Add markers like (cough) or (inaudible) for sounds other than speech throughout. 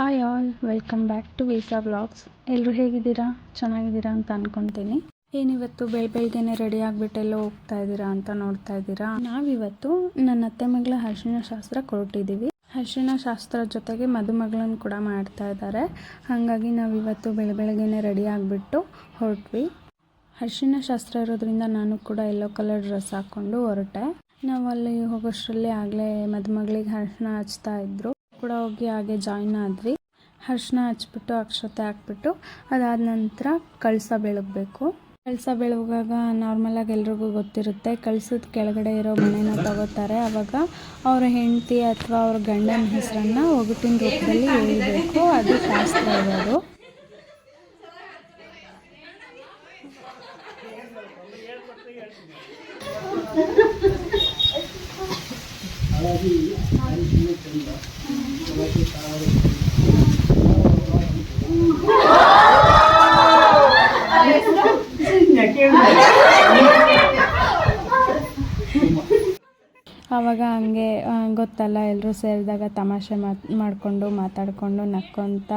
Hi all welcome back to visa blogs ಎಲ್ಲರೂ ಹೇಗಿದ್ದೀರಾ? ಚೆನ್ನಾಗಿದ್ದೀರಾ ಅಂತ ಅಂದ್ಕೊತೀನಿ ಏನಿವತ್ತು ಬೆಳ ಬೆಳಗ್ಗೆನೆ ರೆಡಿ ಆಗಿಬಿಟ್ಟು ಎಲ್ಲೋ ಹೋಗ್ತಾ ಇದ್ದೀರಾ ಅಂತ ನೋಡ್ತಾ ಇದ್ದೀರಾ? ನಾವಿವತ್ತು ನನ್ನ ಅತ್ತೆ ಮಗಳ ಅರ್ಶಿನ ಶಾಸ್ತ್ರ ಕೊರಟಿದ್ದೀವಿ. ಅರ್ಶಿನ ಶಾಸ್ತ್ರ ಜೊತೆಗೆ ಮದುಮಗಳನ್ನು ಕೂಡ ಮಾಡ್ತಾ ಇದ್ದಾರೆ. ಹಾಗಾಗಿ ನಾವಿವತ್ತು ಬೆಳ ಬೆಳಗ್ಗೆನೆ ರೆಡಿ ಆಗಿಬಿಟ್ಟು ಹೊರಟ್ವಿ. ಅರ್ಶಿನ ಶಾಸ್ತ್ರ ಇರೋದ್ರಿಂದ ನಾನು ಕೂಡ ಎಲ್ಲೋ ಕಲರ್ ಡ್ರೆಸ್ ಹಾಕ್ಕೊಂಡು ಹೊರಟೆ. ನಾವು ಅಲ್ಲಿ ಹೋಗೋಷ್ಟರಲ್ಲಿ ಆಗಲೇ ಮದುಮಗಳಿಗೆ ಅರ್ಶಿನ ಹಚ್ತಾ ಇದ್ರು. ಕೂಡ ಹೋಗಿ ಹಾಗೆ ಜಾಯಿನ್ ಆದ್ರಿ ಅರ್ಶಿನ ಹಚ್ಬಿಟ್ಟು, ಅಕ್ಷತೆ ಹಾಕ್ಬಿಟ್ಟು, ಅದಾದ ನಂತರ ಕಳಸ ಬೆಳಗಬೇಕು. ಕಳಸ ಬೆಳಗುವಾಗ ನಾರ್ಮಲಾಗಿ ಎಲ್ರಿಗೂ ಗೊತ್ತಿರುತ್ತೆ, ಕಳಸದ ಕೆಳಗಡೆ ಇರೋ ಮನೆನ ತಗೋತಾರೆ. ಅವಾಗ ಅವರ ಹೆಂಡತಿ ಅಥವಾ ಅವ್ರ ಗಂಡನ ಹೆಸರನ್ನು ಒಗಟಿನ ರೂಪದಲ್ಲಿ ಹೇಳಬೇಕು ಅದು ಶಾಸ್ತ್ರ ಇರೋದು. ಆವಾಗ ಹಂಗೆ ಗೊತ್ತಲ್ಲ ಎಲ್ಲರೂ ಸೇರಿದಾಗ ತಮಾಷೆ ಮಾತ್ ಮಾಡಿಕೊಂಡು ಮಾತಾಡಿಕೊಂಡು ನಕ್ಕೊಂತ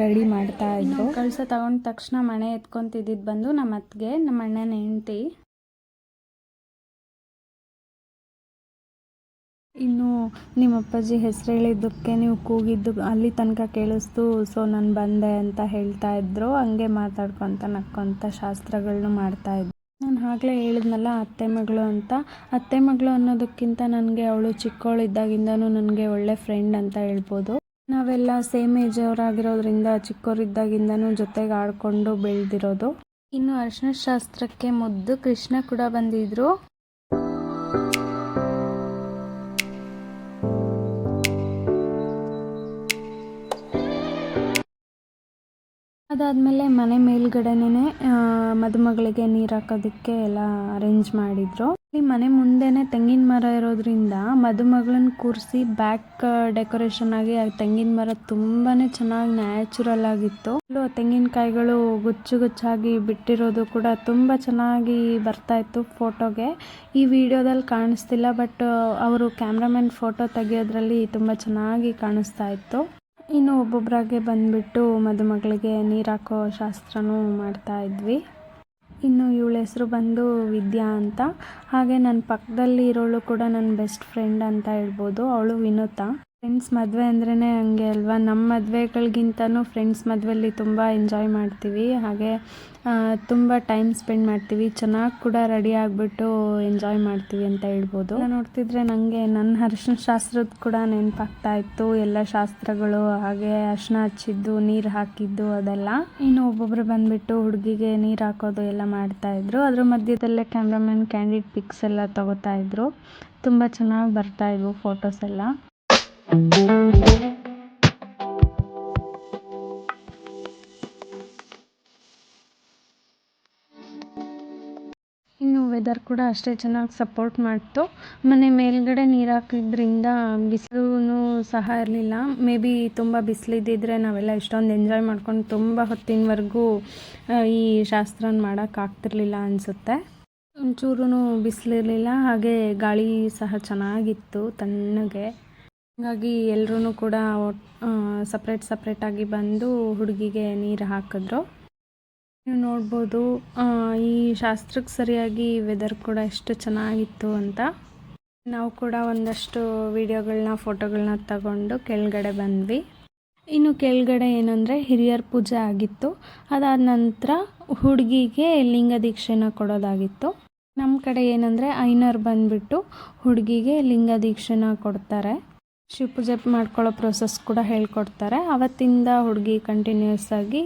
ರೆಡಿ ಮಾಡ್ತಾ ಇದ್ದರು ಕಳಸ ತಗೊಂಡ ತಕ್ಷಣ ಮನೆ ಎತ್ಕೊಂತಿದ್ದಿದ್ದು ಬಂದು ನಮ್ಮ ಅತ್ತಿಗೆ ನಮ್ಮ ಅಣ್ಣನ ಹೆಂಡ್ತಿ. ಇನ್ನು ನಿಮ್ಮ ಅಪ್ಪಾಜಿ ಹೆಸರು ಹೇಳಿದ್ದಕ್ಕೆ ನೀವು ಕೂಗಿದ್ದು ಅಲ್ಲಿ ತನಕ ಕೇಳಿಸ್ತು ಸೊ ನಾನು ಬಂದೆ ಅಂತ ಹೇಳ್ತಾ ಇದ್ರು. ಹಂಗೆ ಮಾತಾಡ್ಕೊತ ನಕ್ಕೊಂತ ಶಾಸ್ತ್ರಗಳನ್ನ ಮಾಡ್ತಾ ಇದ್ರು. ನಾನು ಆಗಲೇ ಹೇಳಿದ್ನಲ್ಲ ಅತ್ತೆ ಮಗಳು ಅಂತ. ಅತ್ತೆ ಮಗಳು ಅನ್ನೋದಕ್ಕಿಂತ ನನಗೆ ಅವಳು ಚಿಕ್ಕವಳಿದ್ದಾಗಿಂದನೂ ನನಗೆ ಒಳ್ಳೆ ಫ್ರೆಂಡ್ ಅಂತ ಹೇಳ್ಬೋದು. ನಾವೆಲ್ಲ ಸೇಮ್ ಏಜ್ ಅವರಾಗಿರೋದ್ರಿಂದ ಚಿಕ್ಕವರಿದ್ದಾಗಿಂದನೂ ಜೊತೆಗೆ ಆಡಿಕೊಂಡು ಬೆಳೆದಿರೋದು. ಇನ್ನು ಅರಿಶಿನ ಶಾಸ್ತ್ರಕ್ಕೆ ಮುದ್ದು ಕೃಷ್ಣ ಕೂಡ ಬಂದಿದ್ರು. ಅದಾದಮೇಲೆ ಮನೆ ಮೇಲ್ಗಡೆನೇ ಮದುಮಗಳಿಗೆ ನೀರು ಹಾಕೋದಕ್ಕೆ ಎಲ್ಲ ಅರೇಂಜ್ ಮಾಡಿದ್ರು. ಈ ಮನೆ ಮುಂದೆನೆ ತೆಂಗಿನ ಮರ ಇರೋದ್ರಿಂದ ಮದುಮಗಳನ್ನ ಕೂರಿಸಿ ಬ್ಯಾಕ್ ಡೆಕೋರೇಷನ್ ಆಗಿ ಆ ತೆಂಗಿನ ಮರ ತುಂಬಾನೇ ಚೆನ್ನಾಗಿ ನ್ಯಾಚುರಲ್ ಆಗಿತ್ತು. ತೆಂಗಿನಕಾಯಿಗಳು ಗುಚ್ಚು ಗುಚ್ಚಾಗಿ ಬಿಟ್ಟಿರೋದು ಕೂಡ ತುಂಬಾ ಚೆನ್ನಾಗಿ ಬರ್ತಾ ಇತ್ತು ಫೋಟೋಗೆ ಈ ವಿಡಿಯೋದಲ್ಲಿ ಕಾಣಿಸ್ತಿಲ್ಲ ಬಟ್ ಅವರು ಕ್ಯಾಮ್ರಾಮನ್ ಫೋಟೋ ತೆಗೆಯೋದ್ರಲ್ಲಿ ತುಂಬಾ ಚೆನ್ನಾಗಿ ಕಾಣಿಸ್ತಾ ಇತ್ತು. ಇನ್ನು ಒಬ್ಬೊಬ್ಬರಾಗೆ ಬಂದ್ಬಿಟ್ಟು ಮದುಮಗಳಿಗೆ ನೀರು ಹಾಕೋ ಶಾಸ್ತ್ರನೂ ಮಾಡ್ತಾ ಇದ್ವಿ. ಇನ್ನು ಇವಳ ಹೆಸರು ಬಂದು ವಿದ್ಯಾ ಅಂತ. ಹಾಗೆ ನನ್ನ ಪಕ್ಕದಲ್ಲಿ ಇರೋಳು ಕೂಡ ನನ್ನ ಬೆಸ್ಟ್ ಫ್ರೆಂಡ್ ಅಂತ ಹೇಳ್ಬೋದು. ಅವಳು ವಿನುತಾ. ಫ್ರೆಂಡ್ಸ್ ಮದುವೆ ಅಂದ್ರೇ ಹಂಗೆ ಅಲ್ವಾ? ನಮ್ಮ ಮದುವೆಗಳಿಗಿಂತನೂ ಫ್ರೆಂಡ್ಸ್ ಮದುವೆಯಲ್ಲಿ ತುಂಬ ಎಂಜಾಯ್ ಮಾಡ್ತೀವಿ. ಹಾಗೆ ತುಂಬ ಟೈಮ್ ಸ್ಪೆಂಡ್ ಮಾಡ್ತೀವಿ. ಚೆನ್ನಾಗಿ ಕೂಡ ರೆಡಿ ಆಗಿಬಿಟ್ಟು ಎಂಜಾಯ್ ಮಾಡ್ತೀವಿ ಅಂತ ಹೇಳ್ಬೋದು. ನೋಡ್ತಿದ್ರೆ ನನಗೆ ನನ್ನ ಅರಿಶಿನ ಶಾಸ್ತ್ರದ ಕೂಡ ನೆನಪಾಗ್ತಾ ಇತ್ತು ಎಲ್ಲ ಶಾಸ್ತ್ರಗಳು, ಹಾಗೆ ಅರಿಶಿನ ಹಚ್ಚಿದ್ದು, ನೀರು ಹಾಕಿದ್ದು ಅದೆಲ್ಲ. ಇನ್ನು ಒಬ್ಬೊಬ್ಬರು ಬಂದ್ಬಿಟ್ಟು ಹುಡುಗಿಗೆ ನೀರು ಹಾಕೋದು ಎಲ್ಲ ಮಾಡ್ತಾ ಇದ್ರು ಅದ್ರ ಮಧ್ಯದಲ್ಲೇ ಕ್ಯಾಮ್ರಾಮನ್ ಕ್ಯಾಂಡಿಡ್ ಪಿಕ್ಸ್ ಎಲ್ಲ ತಗೋತಾ ಇದ್ರು ತುಂಬ ಚೆನ್ನಾಗಿ ಬರ್ತಾ ಇದ್ವು ಫೋಟೋಸ್ ಎಲ್ಲ. ಇನ್ನು ವೆದರ್ ಕೂಡ ಅಷ್ಟೇ ಚೆನ್ನಾಗಿ ಸಪೋರ್ಟ್ ಮಾಡ್ತು. ಮನೆ ಮೇಲ್ಗಡೆ ನೀರು ಹಾಕಿದ್ರಿಂದ ಬಿಸಿಲು ಸಹ ಇರಲಿಲ್ಲ. ಮೇ ಬಿ ತುಂಬ ಬಿಸಿಲಿದ್ದಿದ್ರೆ ನಾವೆಲ್ಲ ಇಷ್ಟೊಂದು ಎಂಜಾಯ್ ಮಾಡ್ಕೊಂಡು ತುಂಬ ಹೊತ್ತಿನವರೆಗೂ ಈ ಶಾಸ್ತ್ರನ ಮಾಡೋಕ್ಕಾಗ್ತಿರ್ಲಿಲ್ಲ ಅನಿಸುತ್ತೆ. ಒಂಚೂರು ಬಿಸಿಲಿರಲಿಲ್ಲ, ಹಾಗೆ ಗಾಳಿ ಸಹ ಚೆನ್ನಾಗಿತ್ತು ತಣ್ಣಗೆ. ಹಾಗಾಗಿ ಎಲ್ಲರೂ ಕೂಡ ಸಪ್ರೇಟ್ ಸಪ್ರೇಟಾಗಿ ಬಂದು ಹುಡುಗಿಗೆ ನೀರು ಹಾಕಿದ್ರು. ನೀವು ನೋಡ್ಬೋದು ಈ ಶಾಸ್ತ್ರಕ್ಕೆ ಸರಿಯಾಗಿ ವೆದರ್ ಕೂಡ ಎಷ್ಟು ಚೆನ್ನಾಗಿತ್ತು ಅಂತ. ನಾವು ಕೂಡ ಒಂದಷ್ಟು ವಿಡಿಯೋಗಳನ್ನ ಫೋಟೋಗಳನ್ನ ತಗೊಂಡು ಕೆಳಗಡೆ ಬಂದ್ವಿ. ಇನ್ನು ಕೆಳಗಡೆ ಏನಂದರೆ ಹಿರಿಯರ ಪೂಜೆ ಆಗಿತ್ತು. ಅದಾದ ನಂತರ ಹುಡುಗಿಗೆ ಲಿಂಗ ದೀಕ್ಷೆನ ಕೊಡೋದಾಗಿತ್ತು. ನಮ್ಮ ಕಡೆ ಏನಂದರೆ ಐನರ್ ಬಂದುಬಿಟ್ಟು ಹುಡುಗಿಗೆ ಲಿಂಗ ದೀಕ್ಷೆನ ಕೊಡ್ತಾರೆ. ಶಿವಪೂಜೆ ಮಾಡ್ಕೊಳ್ಳೋ ಪ್ರೊಸೆಸ್ ಕೂಡ ಹೇಳ್ಕೊಡ್ತಾರೆ. ಅವತ್ತಿಂದ ಹುಡುಗಿ ಕಂಟಿನ್ಯೂಸ್ ಆಗಿ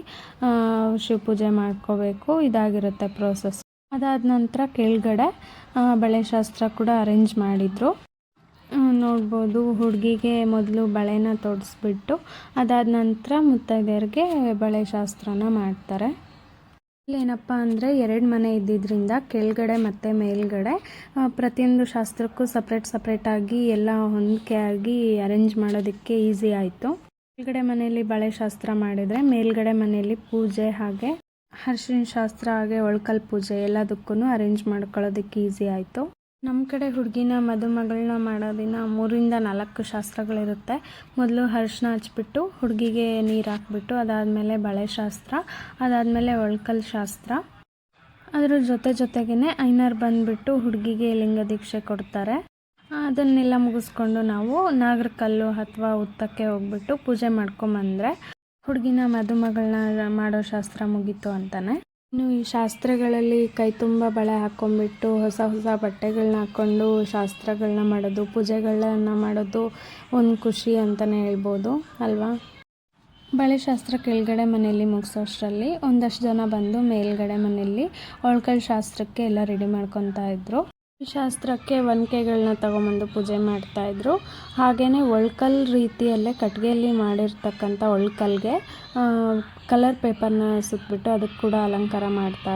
ಶಿವ ಪೂಜೆ ಮಾಡ್ಕೋಬೇಕು. ಇದಾಗಿರುತ್ತೆ ಪ್ರೋಸೆಸ್ ಅದಾದ ನಂತರ ಕೆಳಗಡೆ ಬಳೆ ಶಾಸ್ತ್ರ ಕೂಡ ಅರೇಂಜ್ ಮಾಡಿದರು. ನೋಡ್ಬೋದು ಹುಡುಗಿಗೆ ಮೊದಲು ಬಳೆನ ತೊಡಿಸ್ಬಿಟ್ಟು, ಅದಾದ ನಂತರ ಮುತ್ತೈದೆಯರಿಗೆ ಬಳೆ ಶಾಸ್ತ್ರನ ಮಾಡ್ತಾರೆ. ಏನಪ್ಪ ಅಂದರೆ ಎರಡು ಮನೆ ಇದ್ದಿದ್ದರಿಂದ ಕೆಳಗಡೆ ಮತ್ತು ಮೇಲ್ಗಡೆ ಪ್ರತಿಯೊಂದು ಶಾಸ್ತ್ರಕ್ಕೂ ಸಪ್ರೇಟ್ ಸಪ್ರೇಟಾಗಿ ಎಲ್ಲ ಹೊಂದಿಕೆ ಆಗಿ ಅರೇಂಜ್ ಮಾಡೋದಕ್ಕೆ ಈಸಿ ಆಯಿತು. ಕೆಳಗಡೆ ಮನೆಯಲ್ಲಿ ಬಳೆ ಶಾಸ್ತ್ರ ಮಾಡಿದರೆ ಮೇಲ್ಗಡೆ ಮನೆಯಲ್ಲಿ ಪೂಜೆ ಹಾಗೆ ಅರ್ಶಿನ ಶಾಸ್ತ್ರ ಹಾಗೆ ಒಳ್ಕಲ್ ಪೂಜೆ ಎಲ್ಲದಕ್ಕೂ ಅರೇಂಜ್ ಮಾಡ್ಕೊಳ್ಳೋದಕ್ಕೆ ಈಸಿ ಆಯಿತು. ನಮ್ಮ ಕಡೆ ಹುಡುಗಿನ ಮದುಮಗಳನ್ನ ಮಾಡೋದಿನ ಮೂರಿಂದ ನಾಲ್ಕು ಶಾಸ್ತ್ರಗಳಿರುತ್ತೆ. ಮೊದಲು ಅರಿಶಿನ ಹಚ್ಬಿಟ್ಟು ಹುಡುಗಿಗೆ ನೀರು ಹಾಕ್ಬಿಟ್ಟು ಅದಾದಮೇಲೆ ಬಳೆ ಶಾಸ್ತ್ರ, ಅದಾದಮೇಲೆ ಒಳ್ಕಲ್ ಶಾಸ್ತ್ರ. ಅದ್ರ ಜೊತೆ ಜೊತೆಗೇ ಐನರ್ ಬಂದುಬಿಟ್ಟು ಹುಡುಗಿಗೆ ಲಿಂಗ ದೀಕ್ಷೆ ಕೊಡ್ತಾರೆ. ಅದನ್ನೆಲ್ಲ ಮುಗಿಸ್ಕೊಂಡು ನಾವು ನಾಗರಕಲ್ಲು ಅಥವಾ ಉತ್ತಕ್ಕೆ ಹೋಗ್ಬಿಟ್ಟು ಪೂಜೆ ಮಾಡ್ಕೊಂಬಂದರೆ ಹುಡುಗಿನ ಮದುಮಗಳನ್ನ ಮಾಡೋ ಶಾಸ್ತ್ರ ಮುಗೀತು ಅಂತಾನೆ. ಇನ್ನು ಈ ಶಾಸ್ತ್ರಗಳಲ್ಲಿ ಕೈ ತುಂಬ ಬಳೆ ಹಾಕ್ಕೊಂಡ್ಬಿಟ್ಟು ಹೊಸ ಹೊಸ ಬಟ್ಟೆಗಳನ್ನ ಹಾಕ್ಕೊಂಡು ಶಾಸ್ತ್ರಗಳನ್ನ ಮಾಡೋದು, ಪೂಜೆಗಳನ್ನ ಮಾಡೋದು ಒಂದು ಖುಷಿ ಅಂತಲೇ ಹೇಳ್ಬೋದು, ಅಲ್ವಾ? ಬಳೆ ಶಾಸ್ತ್ರ ಕೆಳಗಡೆ ಮನೆಯಲ್ಲಿ ಮುಗಿಸೋಷ್ಟರಲ್ಲಿ ಒಂದಷ್ಟು ಜನ ಬಂದು ಮೇಲ್ಗಡೆ ಮನೆಯಲ್ಲಿ ಒಳ್ಕಲ್ ಶಾಸ್ತ್ರಕ್ಕೆ ಎಲ್ಲ ರೆಡಿ ಮಾಡ್ಕೊತಾ ಇದ್ರು. ಈ ಶಾಸ್ತ್ರಕ್ಕೆ ಒನಕೆಗಳನ್ನ ತಗೊಂಬಂದು ಪೂಜೆ ಮಾಡ್ತಾಯಿದ್ರು ಹಾಗೆಯೇ ಒಳ್ಕಲ್ ರೀತಿಯಲ್ಲೇ ಕಟ್ಟಿಗೆಯಲ್ಲಿ ಮಾಡಿರ್ತಕ್ಕಂಥ ಒಳ್ಕಲ್ಗೆ ಕಲರ್ ಪೇಪರ್ನ ಸುತ್ತಿಬಿಟ್ಟು ಅದಕ್ಕೆ ಕೂಡ ಅಲಂಕಾರ ಮಾಡ್ತಾ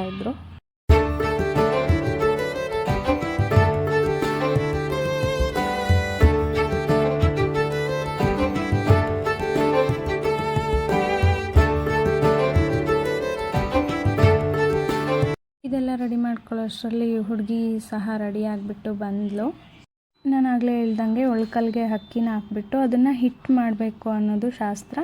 ಮಾಡ್ಕೊಳ್ಳೋಷ್ಟರಲ್ಲಿ ಹುಡುಗಿ ಸಹ ರೆಡಿ ಆಗಿಬಿಟ್ಟು ಬಂದಳು ನಾನು ಆಗಲೇ ಹೇಳ್ದಂಗೆ ಒಳ್ಕಲ್ಗೆ ಅಕ್ಕಿನ ಹಾಕ್ಬಿಟ್ಟು ಅದನ್ನು ಹಿಟ್ಟು ಮಾಡಬೇಕು ಅನ್ನೋದು ಶಾಸ್ತ್ರ.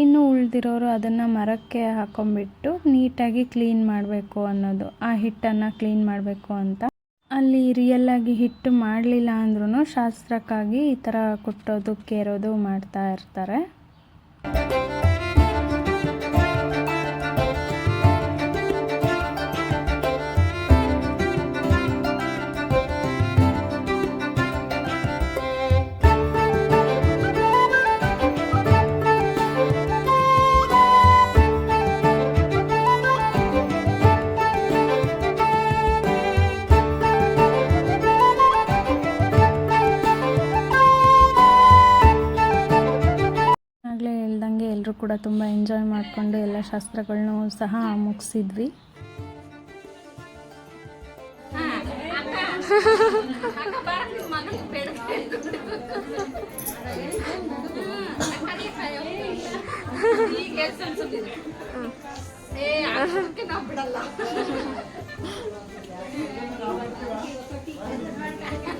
ಇನ್ನು ಉಳ್ದಿರೋರು ಅದನ್ನು ಮರಕ್ಕೆ ಹಾಕೊಂಬಿಟ್ಟು ನೀಟಾಗಿ ಕ್ಲೀನ್ ಮಾಡಬೇಕು ಅನ್ನೋದು. ಆ ಹಿಟ್ಟನ್ನು ಕ್ಲೀನ್ ಮಾಡಬೇಕು ಅಂತ. ಅಲ್ಲಿ ರಿಯಲ್ಲಾಗಿ ಹಿಟ್ಟು ಮಾಡಲಿಲ್ಲ ಅಂದ್ರೂ ಶಾಸ್ತ್ರಕ್ಕಾಗಿ ಈ ಥರ ಕುಟ್ಟೋದು, ಕೇರೋದು ಮಾಡ್ತಾ ಇರ್ತಾರೆ. ಕೂಡ ತುಂಬ ಎಂಜಾಯ್ ಮಾಡಿಕೊಂಡು ಎಲ್ಲ ಶಾಸ್ತ್ರಗಳನ್ನೂ ಸಹ ಮುಗಿಸಿದ್ವಿ. (laughs)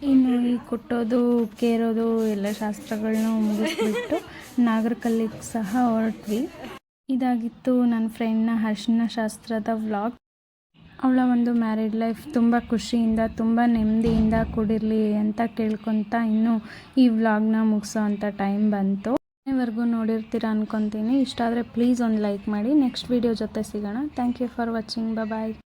ಇನ್ನು ಈ ಕೊಟ್ಟೋದು ಕೇರೋದು ಎಲ್ಲ ಶಾಸ್ತ್ರಗಳನ್ನ ಮುಗಿಸ್ಬಿಟ್ಟು ನಾಗರಕಲ್ಲಿಗೆ ಸಹ ಹೊರಟ್ವಿ. ಇದಾಗಿತ್ತು ನನ್ನ ಫ್ರೆಂಡ್ನ ಅರ್ಶಿನ ಶಾಸ್ತ್ರದ ವ್ಲಾಗ್ ಅವಳ ಒಂದು ಮ್ಯಾರಿಡ್ ಲೈಫ್ ತುಂಬ ಖುಷಿಯಿಂದ, ತುಂಬ ನೆಮ್ಮದಿಯಿಂದ ಕೂಡಿರಲಿ ಅಂತ ಕೇಳ್ಕೊತ ಇನ್ನು ಈ ವ್ಲಾಗ್ನ ಮುಗಿಸೋ ಅಂಥ ಟೈಮ್ ಬಂತು. ಮನೆವರೆಗೂ ನೋಡಿರ್ತೀರ ಅನ್ಕೊತೀನಿ. ಇಷ್ಟ ಆದರೆ ಪ್ಲೀಸ್ ಒಂದು ಲೈಕ್ ಮಾಡಿ. ನೆಕ್ಸ್ಟ್ ವೀಡಿಯೋ ಜೊತೆ ಸಿಗೋಣ. Thank you for watching. Bye